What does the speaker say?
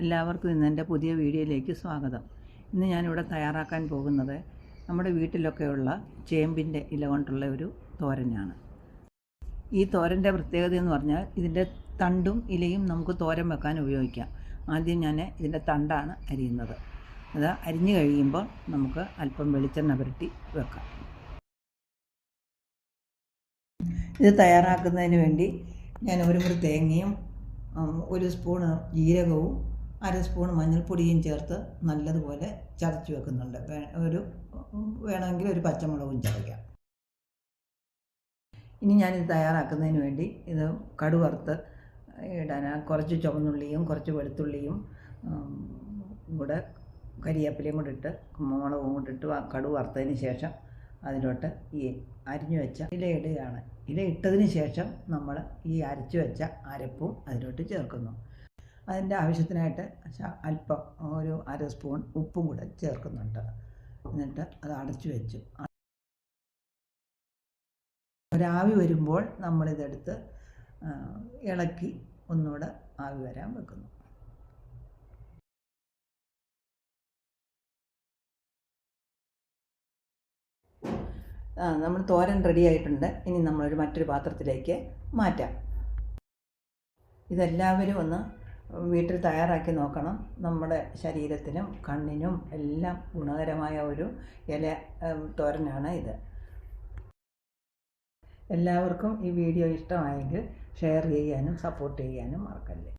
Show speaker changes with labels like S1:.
S1: എല്ലാവർക്കും ഇന്ന് എന്റെ പുതിയ വീഡിയോയിലേക്ക് സ്വാഗതം. ഇന്ന് ഞാനിവിടെ തയ്യാറാക്കാൻ പോകുന്നത് നമ്മുടെ വീട്ടിലൊക്കെയുള്ള ചേമ്പിന്റെ ഇല കൊണ്ടുള്ള ഒരു തോരനാണ്. ഈ തോരന്റെ പ്രത്യേകത എന്ന് പറഞ്ഞാൽ ഇതിന്റെ തണ്ടും ഇലയും നമുക്ക് തോരൻ വെക്കാൻ ഉപയോഗിക്കാം. ആദ്യം ഞാൻ ഇതിന്റെ തണ്ടാണ് അരിയുന്നത്. അത് അരിഞ്ഞു കഴിയുമ്പോൾ നമുക്ക് അല്പം വെളിച്ചെണ്ണ പുരട്ടി വെക്കാം. ഇത് തയ്യാറാക്കുന്നതിന് വേണ്ടി ഞാൻ ഒരു മുറി തേങ്ങയും ഒരു സ്പൂണ് ജീരകവും അര സ്പൂൺ മഞ്ഞൾപ്പൊടിയും ചേർത്ത് നല്ലതുപോലെ ചതച്ച് വെക്കുന്നുണ്ട്. ഒരു വേണമെങ്കിൽ ഒരു പച്ചമുളകും ചതയ്ക്കാം. ഇനി ഞാനിത് തയ്യാറാക്കുന്നതിന് വേണ്ടി ഇത് കടുവറുത്ത് ഇടാൻ കുറച്ച് ചുവന്നുള്ളിയും കുറച്ച് വെളുത്തുള്ളിയും കൂടെ കരിയേപ്പിലയും കൂടെ ഇട്ട് മുളകും കൂടെ ഇട്ട് വ- വറുത്തതിന് ശേഷം അതിലോട്ട് ഈ അരിഞ്ഞു വെച്ച ഇല ഇടുകയാണ്. ഇല ഇട്ടതിന് ശേഷം നമ്മൾ ഈ അരച്ചു വെച്ച അരപ്പും അതിലോട്ട് ചേർക്കുന്നു. അതിന്റെ ആവശ്യത്തിനായിട്ട് അല്പം ഒരു അര സ്പൂൺ ഉപ്പും കൂടെ ചേർക്കുന്നുണ്ട്. എന്നിട്ട് അത് അടച്ചു വെച്ചു. ഒരാവി വരുമ്പോൾ നമ്മളിതെടുത്ത് ഇളക്കി ഒന്നുകൂടെ ആവി വരാൻ വെക്കുന്നു. നമ്മൾ തോരൻ റെഡി ആയിട്ടുണ്ട്. ഇനി നമ്മളൊരു മറ്റൊരു പാത്രത്തിലേക്ക് മാറ്റാം. ഇതെല്ലാവരും ഒന്ന് വീട്ടിൽ തയ്യാറാക്കി നോക്കണം. നമ്മുടെ ശരീരത്തിനും കണ്ണിനും എല്ലാം ഗുണകരമായ ഒരു ഇല തോരനാണ് ഇത്. എല്ലാവർക്കും ഈ വീഡിയോ ഇഷ്ടമായെങ്കിൽ ഷെയർ ചെയ്യാനും സപ്പോർട്ട് ചെയ്യാനും മറക്കല്ലേ.